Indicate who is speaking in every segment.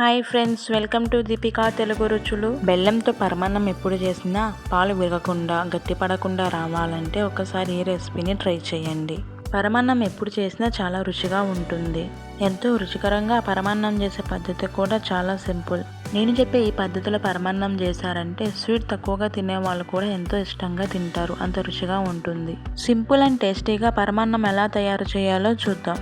Speaker 1: Hi friends welcome to Deepika Telugu రుచులు. బెల్లంతో పరమాన్నం ఎప్పుడు చేసినా పాలు విరగకుండా గట్టిపడకుండా రావాలంటే ఒకసారి ఈ రెసిపీని ట్రై చేయండి. పరమాన్నం ఎప్పుడు చేసినా చాలా రుచిగా ఉంటుంది. ఎంతో రుచికరంగా పరమాన్నం చేసే పద్ధతి కూడా చాలా సింపుల్. నేను చెప్పే ఈ పద్ధతిలో పరమాన్నం చేశారంటే స్వీట్ తక్కువగా తినే వాళ్ళు కూడా ఎంతో ఇష్టంగా తింటారు అంత రుచిగా ఉంటుంది. సింపుల్ అండ్ టేస్టీగా పరమాన్నం ఎలా తయారు చేయాలో చూద్దాం.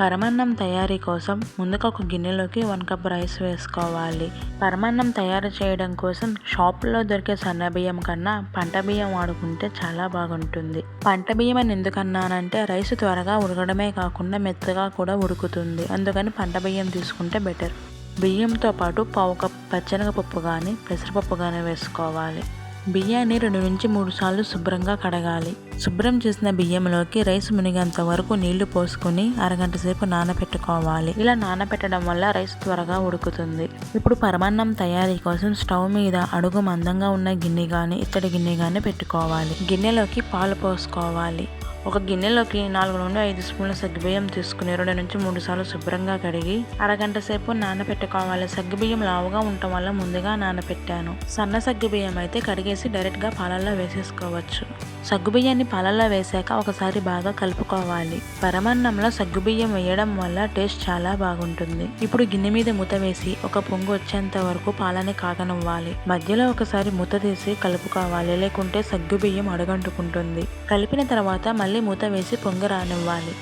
Speaker 1: పరమాన్నం తయారీ కోసం ముందుగా ఒక గిన్నెలోకి వన్ కప్ రైస్ వేసుకోవాలి. పరమాన్నం తయారు చేయడం కోసం షాపులో దొరికే సన్న బియ్యం కన్నా పంట బియ్యం వాడుకుంటే చాలా బాగుంటుంది. పంట బియ్యం అని ఎందుకన్నానంటే రైస్ త్వరగా ఉడకడమే కాకుండా మెత్తగా కూడా ఉడుకుతుంది. అందుకని పంట బియ్యం తీసుకుంటే బెటర్. బియ్యంతో పాటు పావు కప్ పచ్చనగపప్పు కానీ పెసరపప్పు కానీ వేసుకోవాలి. బియ్యాన్ని రెండు నుంచి మూడు సార్లు శుభ్రంగా కడగాలి. శుభ్రం చేసిన బియ్యంలోకి రైస్ మునిగేంత వరకు నీళ్ళు పోసుకుని అరగంట సేపు నానబెట్టుకోవాలి ఇలా నానబెట్టడం వల్ల రైస్ త్వరగా ఉడుకుతుంది. ఇప్పుడు పరమాన్నం తయారీ కోసం స్టవ్ మీద అడుగు మందంగా ఉన్న గిన్నె కానీ ఇత్తడి గిన్నె కానీ పెట్టుకోవాలి. గిన్నెలోకి పాలు పోసుకోవాలి. ఒక గిన్నెలోకి నాలుగు నుండి ఐదు స్పూన్ల సగ్గుబియ్యం తీసుకుని రెండు నుంచి మూడు సార్లు శుభ్రంగా కడిగి అరగంట సేపు నానబెట్టుకోవాలి. సగ్గుబియ్యం లావుగా ఉండటం వల్ల ముందుగా నానబెట్టాను. సన్న సగ్గుబియ్యం అయితే కడిగేసి డైరెక్ట్గా పాలల్లో వేసేసుకోవచ్చు. సగ్గుబియ్యాన్ని పాలల్లో వేసాక ఒకసారి బాగా కలుపుకోవాలి. పరమాన్నంలో సగ్గుబియ్యం వేయడం వల్ల టేస్ట్ చాలా బాగుంటుంది. ఇప్పుడు గిన్నె మీద మూత వేసి ఒక పొంగు వచ్చేంత వరకు పాలని కాగనివ్వాలి. మధ్యలో ఒకసారి మూత తీసి కలుపుకోవాలి. లేకుంటే సగ్గుబియ్యం అడగంటుకుంటుంది. కలిపిన తర్వాత మళ్ళీ మూత వేసి పొంగు రానివ్వాలి.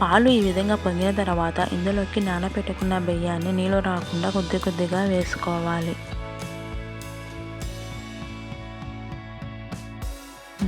Speaker 1: పాలు ఈ విధంగా పొంగిన తర్వాత ఇందులోకి నానబెట్టుకున్న బియ్యాన్ని నీళ్ళు రాకుండా కొద్ది కొద్దిగా వేసుకోవాలి.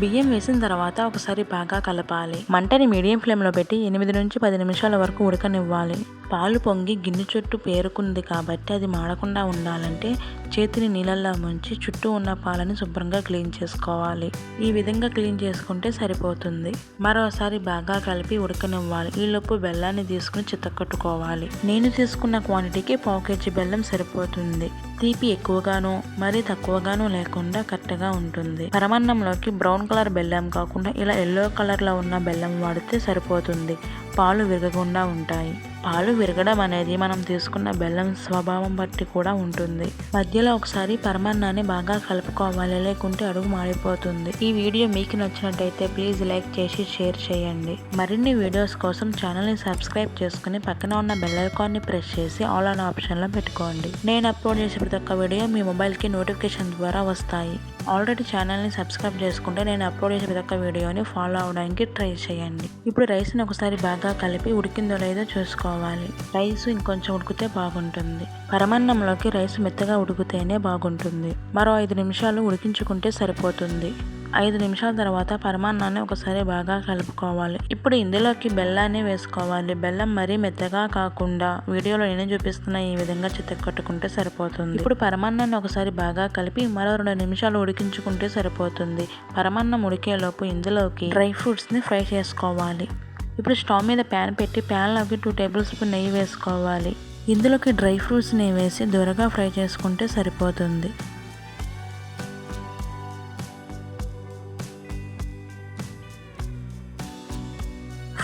Speaker 1: బియ్యం వేసిన తర్వాత ఒకసారి బాగా కలపాలి. మంటని మీడియం ఫ్లేమ్లో పెట్టి ఎనిమిది నుంచి పది నిమిషాల వరకు ఉడకనివ్వాలి. పాలు పొంగి గిన్నె చుట్టూ పేరుకుంది కాబట్టి అది మాడకుండా ఉండాలంటే చేతిని నీళ్ళల్లో ముంచి చుట్టూ ఉన్న పాలని శుభ్రంగా క్లీన్ చేసుకోవాలి. ఈ విధంగా క్లీన్ చేసుకుంటే సరిపోతుంది. మరోసారి బాగా కలిపి ఉడకనివ్వాలి. ఈలోపు బెల్లాన్ని తీసుకుని చిత్తకట్టుకోవాలి నేను తీసుకున్న క్వాంటిటీకి పావు కేజీ బెల్లం సరిపోతుంది. తీపి ఎక్కువగాను మరీ తక్కువగాను లేకుండా కరెక్ట్గా ఉంటుంది. పరమాన్నంలోకి బ్రౌన్ కలర్ బెల్లం కాకుండా ఇలా ఎల్లో కలర్లో ఉన్న బెల్లం వాడితే సరిపోతుంది. పాలు విరగకుండా ఉంటాయి. పాలు విరగడం అనేది మనం తీసుకున్న బెల్లం స్వభావం బట్టి కూడా ఉంటుంది. మధ్యలో ఒకసారి పరమాన్నాన్ని బాగా కలుపుకోవాలి. లేకుంటే అడుగు మాడిపోతుంది. ఈ వీడియో మీకు నచ్చినట్టయితే ప్లీజ్ లైక్ చేసి షేర్ చేయండి. మరిన్ని వీడియోస్ కోసం ఛానల్ని సబ్స్క్రైబ్ చేసుకుని పక్కన ఉన్న బెల్ ఐకాన్ని ప్రెస్ చేసి ఆల్ ఆన్ ఆప్షన్లో పెట్టుకోండి. నేను అప్లోడ్ చేసే ప్రతి ఒక్క వీడియో మీ మొబైల్కి నోటిఫికేషన్ ద్వారా వస్తాయి. ఆల్రెడీ ఛానల్ని సబ్స్క్రైబ్ చేసుకుంటే నేను అప్లోడ్ చేసే ప్రతి ఒక్క వీడియోని ఫాలో అవడానికి ట్రై చేయండి. ఇప్పుడు రైస్ని ఒకసారి బాగా కలిపి ఉడికిందో లేదో చూసుకోవాలి. రైస్ ఇంకొంచెం ఉడికితే బాగుంటుంది. పరమాన్నంలోకి రైస్ మెత్తగా ఉడికితేనే బాగుంటుంది. మరో ఐదు నిమిషాలు ఉడికించుకుంటే సరిపోతుంది. ఐదు నిమిషాల తర్వాత పరమాన్నాన్ని ఒకసారి బాగా కలుపుకోవాలి. ఇప్పుడు ఇందులోకి బెల్లాన్ని వేసుకోవాలి. బెల్లం మరీ మెత్తగా కాకుండా వీడియోలో నేను చూపిస్తున్న ఈ విధంగా చిత్తకొట్టుకుంటే సరిపోతుంది. ఇప్పుడు పరమాన్నాన్ని ఒకసారి బాగా కలిపి మరో రెండు నిమిషాలు ఉడికించుకుంటే సరిపోతుంది. పరమాన్నం ఉడికేలోపు ఇందులోకి డ్రై ఫ్రూట్స్ని ఫ్రై చేసుకోవాలి. ఇప్పుడు స్టవ్ మీద ప్యాన్ పెట్టి ప్యాన్లోకి టూ టేబుల్ స్పూన్ నెయ్యి వేసుకోవాలి. ఇందులోకి డ్రై ఫ్రూట్స్ని వేసి దూరగా ఫ్రై చేసుకుంటే సరిపోతుంది.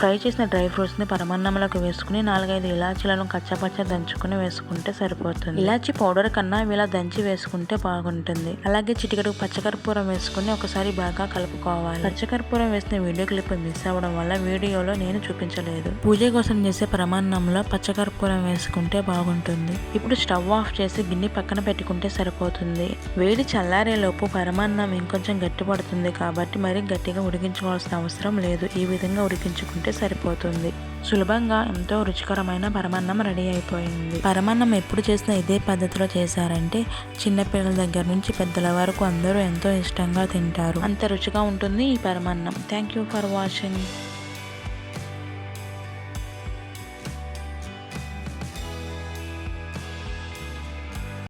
Speaker 1: ఫ్రై చేసిన డ్రై ఫ్రూట్స్ని పరమాన్నంలోకి వేసుకుని నాలుగైదు ఇలాచీలను కచ్చపచ్చ దంచుకుని వేసుకుంటే సరిపోతుంది. ఇలాచీ పౌడర్ కన్నా ఇలా దంచి వేసుకుంటే బాగుంటుంది. అలాగే చిటికెడు పచ్చకర్పూరం వేసుకుని ఒకసారి బాగా కలుపుకోవాలి. పచ్చకర్పూరం వేసిన వీడియో క్లిప్ మిస్ అవ్వడం వల్ల వీడియోలో నేను చూపించలేదు. పూజ కోసం చేసే ప్రమాణంలో పచ్చకర్పూరం వేసుకుంటే బాగుంటుంది. ఇప్పుడు స్టవ్ ఆఫ్ చేసి గిన్నె పక్కన పెట్టుకుంటే సరిపోతుంది. వేడి చల్లారేలోపు పరమాన్నం ఇంకొంచెం గట్టి పడుతుంది కాబట్టి మరీ గట్టిగా ఉడికించుకోవాల్సిన అవసరం లేదు. ఈ విధంగా ఉడికించుకుంటే సరిపోతుంది. సులభంగా ఎంతో రుచికరమైన పరమాన్నం రెడీ అయిపోయింది. పరమాన్నం ఎప్పుడు చేసినా ఇదే పద్ధతిలో చేశారంటే చిన్నపిల్లల దగ్గర నుంచి పెద్దల వరకు అందరూ ఎంతో ఇష్టంగా తింటారు. అంత రుచిగా ఉంటుంది ఈ పరమాన్నం. Thank you for watching